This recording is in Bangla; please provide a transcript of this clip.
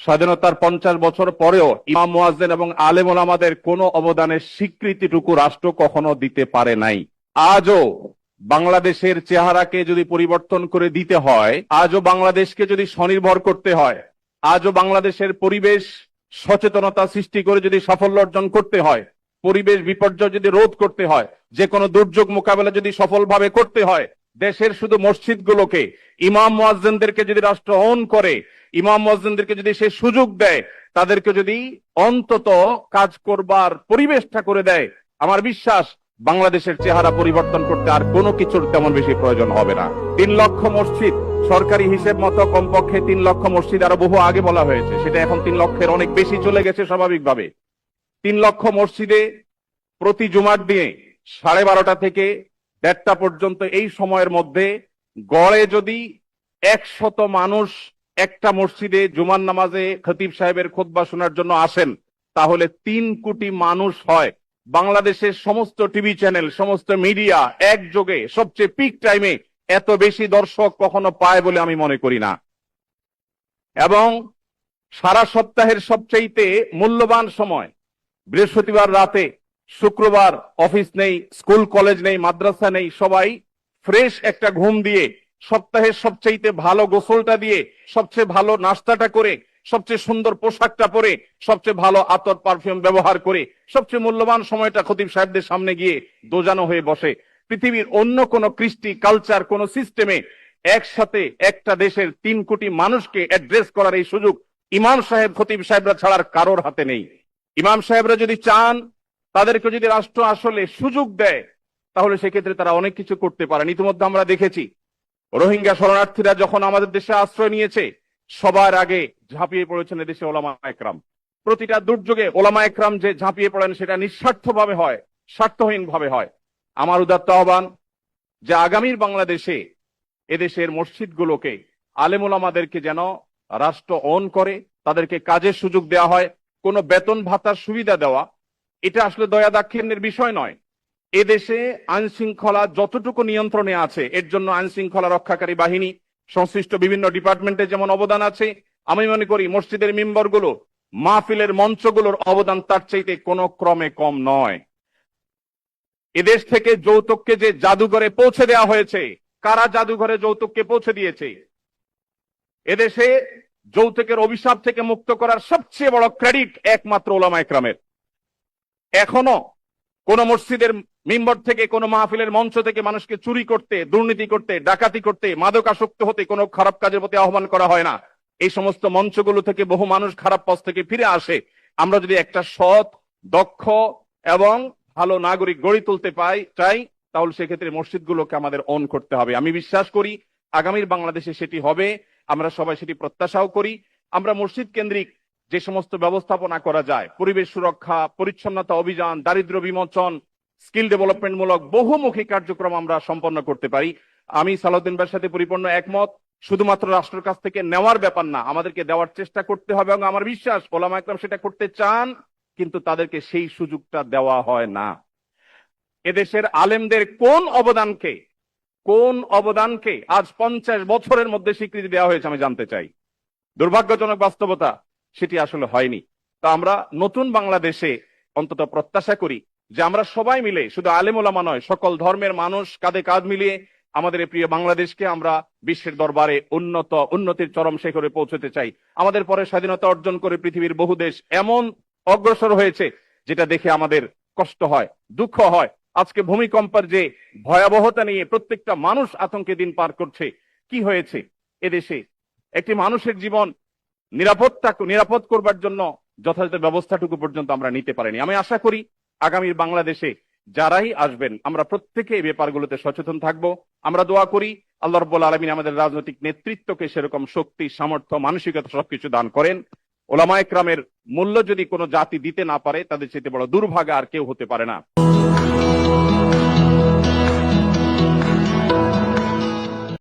স্বাধীনতার পঞ্চাশ বছর পরেও ইমাম মুয়াজ্জেন এবং আলেম ওলামাদের কোনো অবদানের স্বীকৃতিটুকু রাষ্ট্র কখনো দিতে পারে নাই। আজও বাংলাদেশের চেহারাকে যদি পরিবর্তন করে দিতে হয়, আজও বাংলাদেশকে যদি স্বনির্ভর করতে হয়, আজও বাংলাদেশের পরিবেশ সচেতনতা সৃষ্টি করে যদি সাফল্য অর্জন করতে হয়, পরিবেশ বিপর্যয় যদি রোধ করতে হয় যে কোনো দুর্যোগ মোকাবেলা যদি সফলভাবে করতে হয় দেশের শুধু মসজিদগুলোকে, ইমাম মুয়াজ্জিনদেরকে যদি রাষ্ট্র অন করে, ইমাম মুয়াজ্জিনদেরকে যদি সে সুযোগ দেয়, তাদেরকে যদি অন্তত কাজ করবার পরিবেশটা করে দেয়, আমার বিশ্বাস বাংলাদেশের চেহারা পরিবর্তন করতে আর কোনো কিছুর তেমন বেশি প্রয়োজন হবে না। তিন লক্ষ মসজিদ, সরকারি হিসেব মতো কমপক্ষে তিন লক্ষ মসজিদ আরও বহু আগে বলা হয়েছে, সেটা এখন তিন লক্ষের অনেক বেশি চলে গেছে স্বাভাবিকভাবে। তিন লক্ষ মসজিদে প্রতি জুমার দিনে সাড়ে বারোটা থেকে দেড়টা পর্যন্ত এই সময়ের মধ্যে গড়ে যদি একশত মানুষ একটা মসজিদে জুমার নামাজে খতিব সাহেবের খোদবা শোনার জন্য আসেন, তাহলে তিন কোটি মানুষ হয়। বাংলাদেশের সমস্ত টিভি চ্যানেল, সমস্ত মিডিয়া একযোগে সবচেয়ে পিক টাইমে এত বেশি দর্শক কখনো পায় বলে আমি মনে করি না। এবং সারা সপ্তাহের সবচাইতে মূল্যবান সময় বৃহস্পতিবার রাতে শুক্রবার অফিস নেই, স্কুল, কলেজ নেই, মাদ্রাসা নেই, সবাই ফ্রেশ একটা ঘুম দিয়ে, সপ্তাহের সবচাইতে ভালো গোসলটা দিয়ে, সবচেয়ে ভালো নাস্তাটা করে, সবচেয়ে সুন্দর পোশাকটা পরে, সবচেয়ে ভালো আতর পারফিউম ব্যবহার করে, সবচেয়ে মূল্যবান সময়টা খতিব সাহেবদের সামনে গিয়ে দোজানো হয়ে বসে। পৃথিবীর অন্য কোন কৃষ্টি কালচার কোন সিস্টেমে একসাথে একটা দেশের তিন কোটি মানুষকে অ্যাড্রেস করার এই সুযোগ ইমাম সাহেব, খতিব সাহেবরা ছাড়ার কারোর হাতে নেই। ইমাম সাহেবরা যদি চান তাদেরকে যদি রাষ্ট্র আসলে সুযোগ দেয়, তাহলে সেক্ষেত্রে তারা অনেক কিছু করতে পারেন। ইতিমধ্যে আমরা দেখেছি, রোহিঙ্গা শরণার্থীরা যখন আমাদের দেশে আশ্রয় নিয়েছে, সবার আগে ঝাঁপিয়ে পড়েছেন এদেশে ওলামা একরাম। প্রতিটা দুর্যোগে ওলামা একরাম যে ঝাঁপিয়ে পড়েন, সেটা নিঃস্বার্থ ভাবে হয় স্বার্থহীন ভাবে হয়। আমার উদাত্ত আহ্বান যে আগামীর বাংলাদেশে এদেশের মসজিদগুলোকে, আলেম ওলামাদেরকে যেন রাষ্ট্র অন করে, তাদেরকে কাজের সুযোগ দেওয়া হয়, কোনো বেতন ভাতার সুবিধা দেওয়া এটা আসলে দয়া দাক্ষিণ্যের বিষয় নয়। এদেশে আইন শৃঙ্খলা যতটুকু নিয়ন্ত্রণে আছে, এর জন্য আইন শৃঙ্খলা রক্ষাকারী বাহিনী, সংশ্লিষ্ট বিভিন্ন ডিপার্টমেন্টে যেমন অবদান আছে, আমি মনে করি মসজিদের মেম্বারগুলো, মাহফিলের মঞ্চগুলোর অবদান তার চাইতে কোনো ক্রমে কম নয়। এদেশ থেকে যৌতুককে যে জাদুঘরে পৌঁছে দেওয়া হয়েছে, কারা জাদুঘরে যৌতুককে পৌঁছে দিয়েছে? এদেশে যৌতুকের অভিশাপ থেকে মুক্ত করার সবচেয়ে বড় ক্রেডিট একমাত্র ওলামা একরামের। এখনও কোন মসজিদের মেম্বার থেকে, কোন মাহফিলের মঞ্চ থেকে মানুষকে চুরি করতে, দুর্নীতি করতে, ডাকাতি করতে, মাদকাসক্ত হতে কোনো খারাপ কাজের প্রতি আহ্বান করা হয় না। এই সমস্ত মঞ্চগুলো থেকে বহু মানুষ খারাপ পথ থেকে ফিরে আসে। আমরা যদি একটা সৎ, দক্ষ এবং ভালো নাগরিক গড়ে তুলতে পাই, চাই, তাহলে সেক্ষেত্রে মসজিদগুলোকে আমাদের অন করতে হবে। আমি বিশ্বাস করি, আগামীর বাংলাদেশে সেটি হবে। আমরা সবাই সেটি প্রত্যাশাও করি। আমরা মসজিদ কেন্দ্রিক যে সমস্ত ব্যবস্থাপনা করা যায়, পরিবেশ সুরক্ষা, পরিচ্ছন্নতা অভিযান, দারিদ্র বিমোচন, স্কিল ডেভেলপমেন্ট মূলক বহুমুখী কার্যক্রম আমরা সম্পন্ন করতে পারি। আমি সালাউদ্দিন ভাইয়ের সাথে পরিপূর্ণ একমত। শুধুমাত্র রাষ্ট্রের কাছ থেকে নেওয়ার ব্যাপার না, আমাদেরকে দেওয়ার চেষ্টা করতে হবে এবং আমার বিশ্বাস, ওলামা একরাম সেটা করতে চান, কিন্তু তাদেরকে সেই সুযোগটা দেওয়া হয় না। এদেশের আলেমদের কোন অবদানকে কোন অবদানকে আজ পঞ্চাশ বছরের মধ্যে স্বীকৃতি দেওয়া হয়েছে আমি জানতে চাই। দুর্ভাগ্যজনক বাস্তবতা সেটি আসলে হয়নি। তা আমরা নতুন বাংলাদেশে অন্তত প্রত্যাশা করি যে আমরা সবাই মিলে, শুধু আলেম ওলামা নয়, সকল ধর্মের মানুষ কাঁধে কাঁধ মিলিয়ে আমাদের প্রিয় বাংলাদেশকে আমরা বিশ্বের দরবারে উন্নত, উন্নতির চরম শেখরে পৌঁছতে চাই। আমাদের পরে স্বাধীনতা অর্জন করে পৃথিবীর বহু দেশ এমন অগ্রসর হয়েছে যেটা দেখে আমাদের কষ্ট হয়, দুঃখ হয়। আজকে ভূমিকম্পের যে ভয়াবহতা নিয়ে প্রত্যেকটা মানুষ আতঙ্কে দিন পার করছে, কি হয়েছে? এদেশে একটি মানুষের জীবন নিরাপত্তা নিরাপদ করবার জন্য যথাযথ ব্যবস্থাটুকু পর্যন্ত আমরা নিতে পারিনি। আমি আশা করি আগামীর বাংলাদেশে যারাই আসবেন, আমরা প্রত্যেকে এই ব্যাপারগুলোতে সচেতন থাকব। আমরা দোয়া করি আল্লাহ রব্বুল আলমিন আমাদের রাজনৈতিক নেতৃত্বকে সেরকম শক্তি, সামর্থ্য, মানসিকতা সবকিছু দান করেন। ওলামা একরামের মূল্য যদি কোনো জাতি দিতে না পারে, তাদের চেয়ে বড় দুর্ভাগা আর কেউ হতে পারে না।